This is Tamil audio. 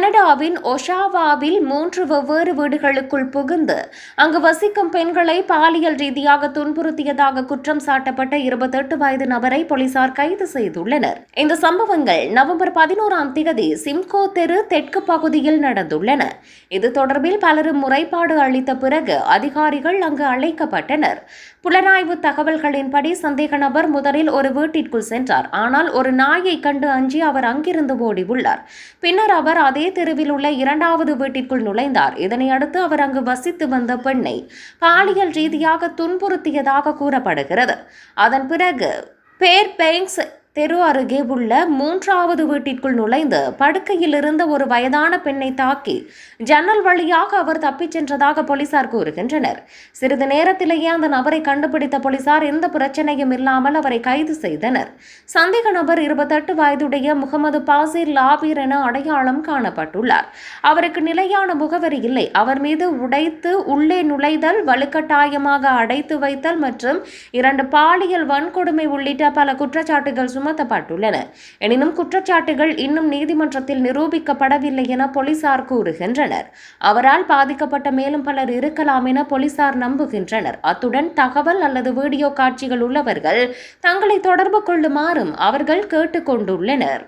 கனடாவின் ஒஷாவாவில் மூன்று வெவ்வேறு வீடுகளுக்குள் புகுந்து அங்கு வசிக்கும் பெண்களை பாலியல் ரீதியாக துன்புறுத்தியதாக குற்றம் சாட்டப்பட்ட இருபத்தெட்டு வயது நபரை போலீசார் கைது செய்துள்ளனர். இந்த சம்பவங்கள் நவம்பர் பதினோராம் தேதி சிம்கோ தெரு தெற்கு பகுதியில் நடந்துள்ளன. இது தொடர்பில் பலரும் முறைப்பாடு அளித்த பிறகு அதிகாரிகள் அங்கு அழைக்கப்பட்டனர். புலனாய்வு தகவல்களின்படி சந்தேக நபர் முதலில் ஒரு வீட்டிற்குள் சென்றார். ஆனால் ஒரு நாயை கண்டு அஞ்சி அவர் அங்கிருந்து ஓடி உள்ளார் பின்னர் அவர் அதே தெருவில் உள்ள இரண்டாவது வீட்டிற்குள் நுழைந்தார். இதனை அடுத்து அவர் அங்கு வசித்து வந்த பெண்ணை பாலியல் ரீதியாக துன்புறுத்தியதாக கூறப்படுகிறது. அதன் பிறகு பேர் பெயிங்ஸ் தெரு அருகே உள்ள மூன்றாவது வீட்டிற்குள் நுழைந்து படுக்கையில் இருந்த ஒரு வயதான பெண்ணை தாக்கி ஜன்னல் வழியாக அவர் தப்பிச் சென்றதாக போலீசார் கூறுகின்றனர். சிறிது நேரத்திலேயே அந்த நபரை கண்டுபிடித்த போலீசார் எந்த பிரச்சனையும் இல்லாமல் அவரை கைது செய்தனர். சந்தேக நபர் இருபத்தெட்டு வயதுடைய முகமது பாசிர் லாபீர் என அடையாளம் காணப்பட்டுள்ளார். அவருக்கு நிலையான முகவரி இல்லை. அவர் மீது உடைத்து உள்ளே நுழைதல் வலுக்கட்டாயமாக அடைத்து வைத்தல் மற்றும் இரண்டு பாலியல் வன்கொடுமை உள்ளிட்ட பல குற்றச்சாட்டுகள் சுமத்தப்பட்டுள்ளன எனினும் குற்றச்சாட்டுகள் இன்னும் நீதிமன்றத்தில் நிரூபிக்கப்படவில்லை என போலீசார் கூறுகின்றனர். அவரால் பாதிக்கப்பட்ட மேலும் பலர் இருக்கலாம் என போலீசார் நம்புகின்றனர். அத்துடன் தகவல் அல்லது வீடியோ காட்சிகள் உள்ளவர்கள் தங்களை தொடர்பு கொள்ளுமாறும் அவர்கள் கேட்டுக்கொண்டுள்ளனர்.